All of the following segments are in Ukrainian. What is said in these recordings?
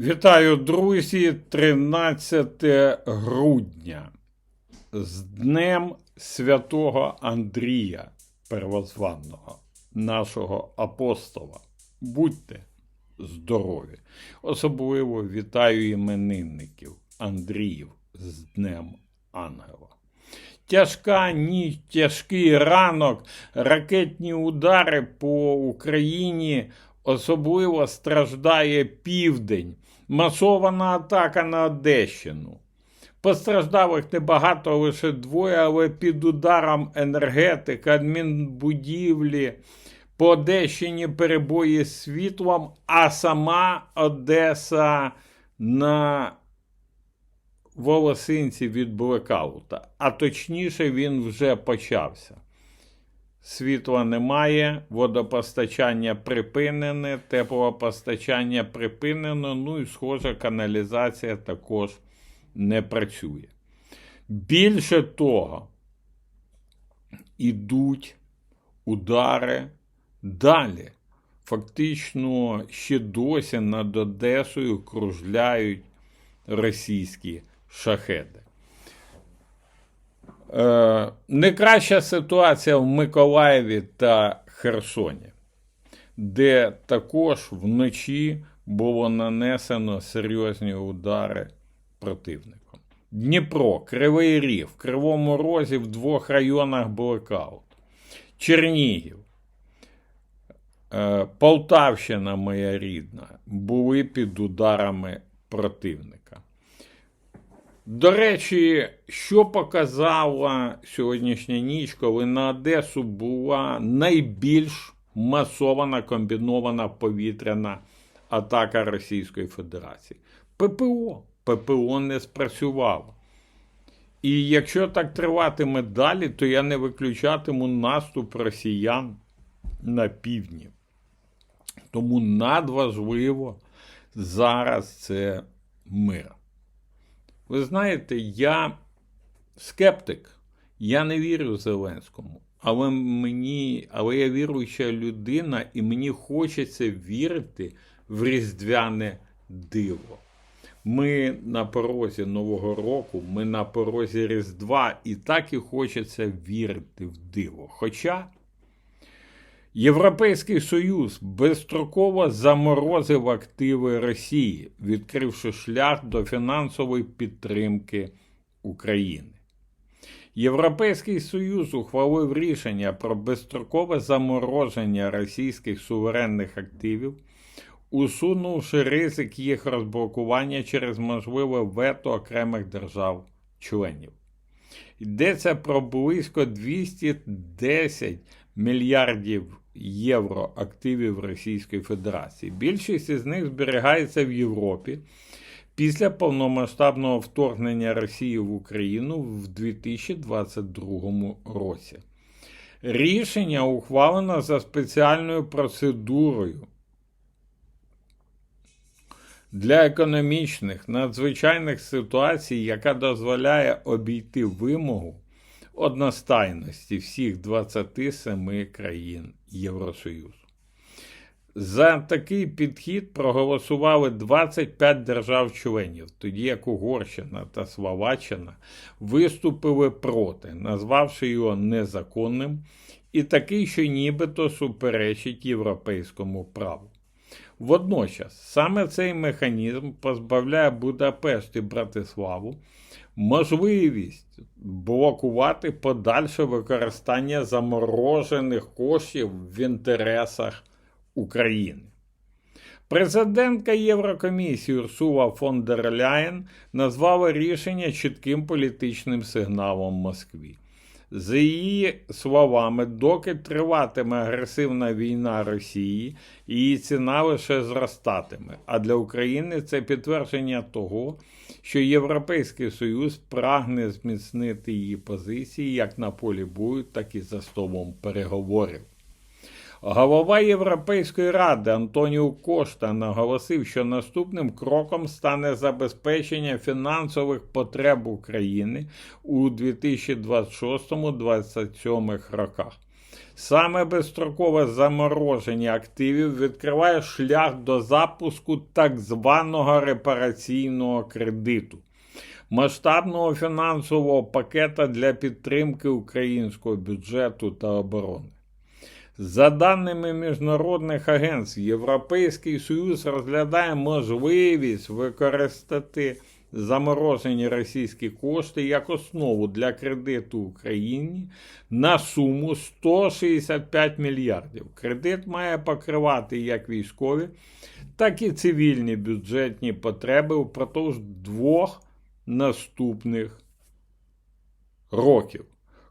Вітаю, друзі! 13 грудня з Днем Святого Андрія Первозванного, нашого апостола. Будьте здорові! Особливо вітаю іменинників Андріїв з Днем Ангела. Тяжка ніч, тяжкий ранок, ракетні удари по Україні. Особливо страждає південь, масована атака на Одещину. Постраждалих небагато, лише двоє, але під ударом енергетика, адмінбудівлі, по Одещині перебої з світлом, а сама Одеса на волосинці від блекаута. А точніше, він вже почався. Світла немає, водопостачання припинене, теплопостачання припинено, ну і, схоже, каналізація також не працює. Більше того, ідуть удари далі. Фактично, ще досі над Одесою кружляють російські шахеди. Е, не краща ситуація в Миколаєві та Херсоні, де також вночі було нанесено серйозні удари противником. Дніпро, Кривий Ріг, в Кривому Розі в двох районах блекаут. Чернігів, е, Полтавщина, моя рідна, були під ударами противника. До речі, що показала сьогоднішня ніч, коли на Одесу була найбільш масована комбінована повітряна атака Російської Федерації? ППО. ППО не спрацювало. І якщо так триватиме далі, то я не виключатиму наступ росіян на півдні. Тому надважливо зараз це мир. Ви знаєте, я скептик, я не вірю Зеленському, але мені, але я віруюча людина, і мені хочеться вірити в різдвяне диво. Ми на порозі Нового року, ми на порозі Різдва, і так і хочеться вірити в диво. Хоча Європейський Союз безстроково заморозив активи Росії, відкривши шлях до фінансової підтримки України. Європейський Союз ухвалив рішення про безстрокове замороження російських суверенних активів, усунувши ризик їх розблокування через можливе вето окремих держав-членів. Йдеться про близько 210 мільярдів євро активів Російської Федерації. Більшість із них зберігається в Європі після повномасштабного вторгнення Росії в Україну в 2022 році. Рішення ухвалено за спеціальною процедурою. Для економічних надзвичайних ситуацій, яка дозволяє обійти вимогу одностайності всіх 27 країн Євросоюзу. За такий підхід проголосували 25 держав-членів, тоді як Угорщина та Словаччина виступили проти, назвавши його незаконним і такий, що нібито суперечить європейському праву. Водночас саме цей механізм позбавляє Будапешт і Братиславу можливість блокувати подальше використання заморожених коштів в інтересах України. Президентка Єврокомісії Урсула фон дер Ляєн назвала рішення чітким політичним сигналом Москві. За її словами, доки триватиме агресивна війна Росії, її ціна лише зростатиме. А для України це підтвердження того, що Європейський Союз прагне зміцнити її позиції як на полі бою, так і за столом переговорів. Голова Європейської ради Антоніо Кошта наголосив, що наступним кроком стане забезпечення фінансових потреб України у 2026-2027 роках. Саме безстрокове замороження активів відкриває шлях до запуску так званого репараційного кредиту, масштабного фінансового пакета для підтримки українського бюджету та оборони. За даними міжнародних агентств, Європейський Союз розглядає можливість використати заморожені російські кошти як основу для кредиту Україні на суму 165 мільярдів. Кредит має покривати як військові, так і цивільні бюджетні потреби впродовж двох наступних років.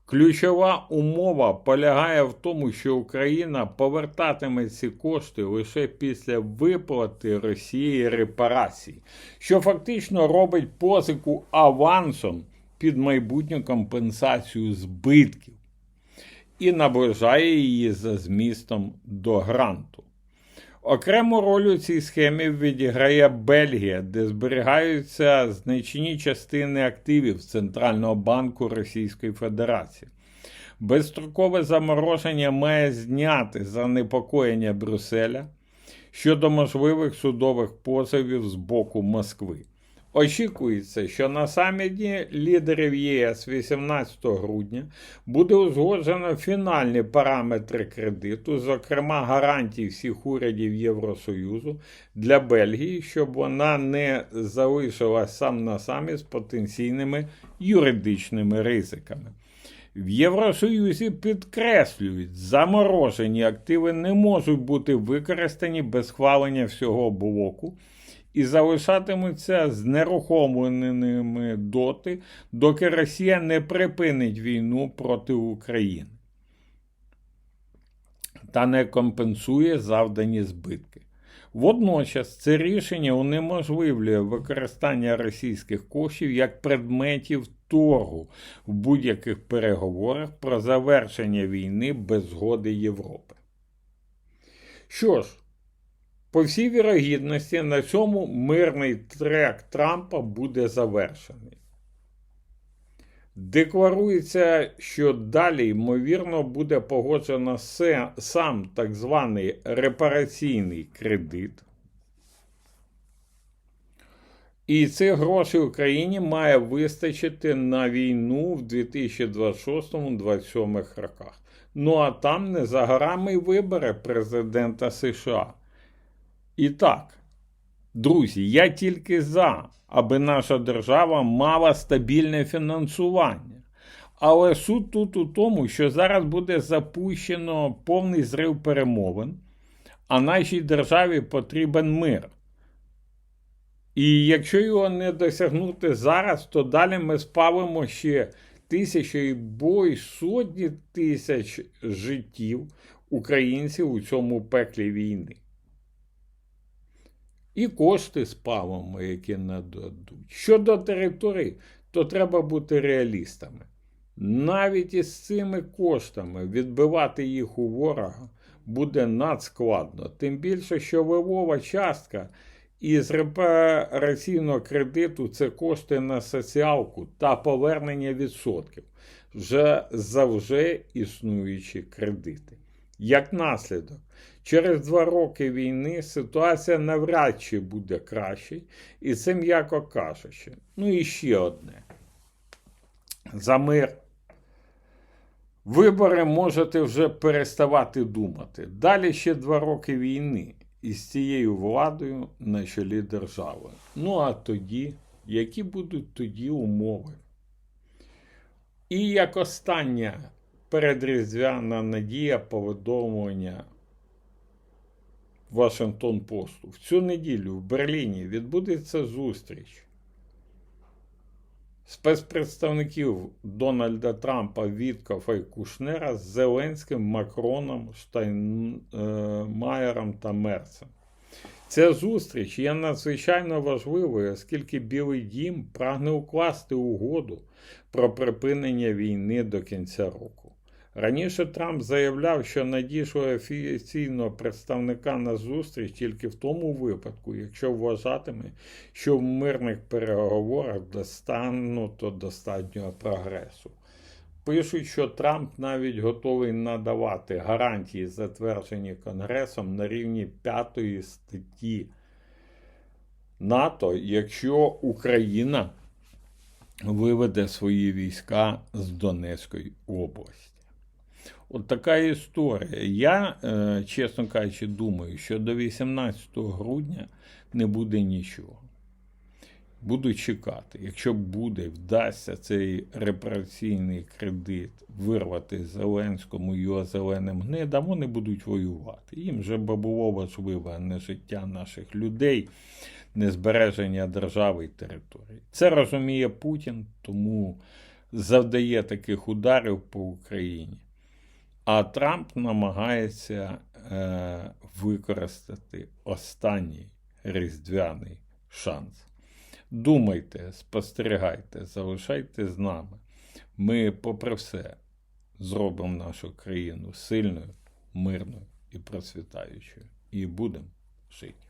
Ключова умова полягає в тому, що Україна повертатиме ці кошти лише після виплати Росії репарацій, що фактично робить позику авансом під майбутню компенсацію збитків і наближає її за змістом до гранту. Окрему роль у цій схемі відіграє Бельгія, де зберігаються значні частини активів Центрального банку Російської Федерації. Безстрокове замороження має зняти занепокоєння Брюсселя щодо можливих судових позовів з боку Москви. Очікується, що на саміті лідерів ЄС 18 грудня буде узгоджено фінальні параметри кредиту, зокрема гарантії всіх урядів Євросоюзу для Бельгії, щоб вона не залишилась сам на самі з потенційними юридичними ризиками. В Євросоюзі підкреслюють, заморожені активи не можуть бути використані без схвалення всього блоку і залишатимуться знерухомленими доти, доки Росія не припинить війну проти України та не компенсує завдані збитки. Водночас це рішення унеможливлює використання російських коштів як предметів торгу в будь-яких переговорах про завершення війни без згоди Європи. Що ж, по всій вірогідності, на цьому мирний трек Трампа буде завершений. Декларується, що далі, ймовірно, буде погоджено сам так званий репараційний кредит. І цих грошей Україні має вистачити на війну в 2026-2027 роках. Ну а там не за горами вибори президента США. І так, друзі, я тільки за, аби наша держава мала стабільне фінансування. Але суд тут у тому, що зараз буде запущено повний зрив перемовин, а нашій державі потрібен мир. І якщо його не досягнути зараз, то далі ми спалимо ще тисячі бо й сотні тисяч життів українців у цьому пеклі війни. І кошти спалимо, які нададуть. Щодо територій, то треба бути реалістами. Навіть із цими коштами відбивати їх у ворога буде надскладно. Тим більше, що вивова частка із репараційного кредиту це кошти на соціалку та повернення відсотків вже за вже існуючі кредити. Як наслідок, через два роки війни ситуація навряд чи буде краще, і це м'яко кажучи. Ну і ще одне. За мир. Вибори можете вже переставати думати. Далі ще два роки війни із цією владою на чолі держави. Ну а тоді, які будуть тоді умови? І як остання передріздвяна надія повідомлення Вашингтон Посту. В цю неділю в Берліні відбудеться зустріч спецпредставників Дональда Трампа Віткофа і Кушнера з Зеленським, Макроном, Штайнмаєром та Мерцем. Ця зустріч є надзвичайно важливою, оскільки Білий Дім прагне укласти угоду про припинення війни до кінця року. Раніше Трамп заявляв, що надійшли офіційного представника на зустріч тільки в тому випадку, якщо вважатиме, що в мирних переговорах достануто достатнього прогресу. Пишуть, що Трамп навіть готовий надавати гарантії, затверджені Конгресом на рівні п'ятої статті НАТО, якщо Україна виведе свої війська з Донецької області. От така історія. Я, е, чесно кажучи, думаю, що до 18 грудня не буде нічого. Буду чекати. Якщо буде, вдасться цей репараційний кредит вирвати Зеленському його зеленим гнидам, вони будуть воювати. Їм вже би важливе не життя наших людей, не збереження держави і території. Це розуміє Путін, тому завдає таких ударів по Україні. А Трамп намагається е, використати останній різдвяний шанс. Думайте, спостерігайте, залишайте з нами. Ми, попри все, зробимо нашу країну сильною, мирною і процвітаючою. І будемо жити.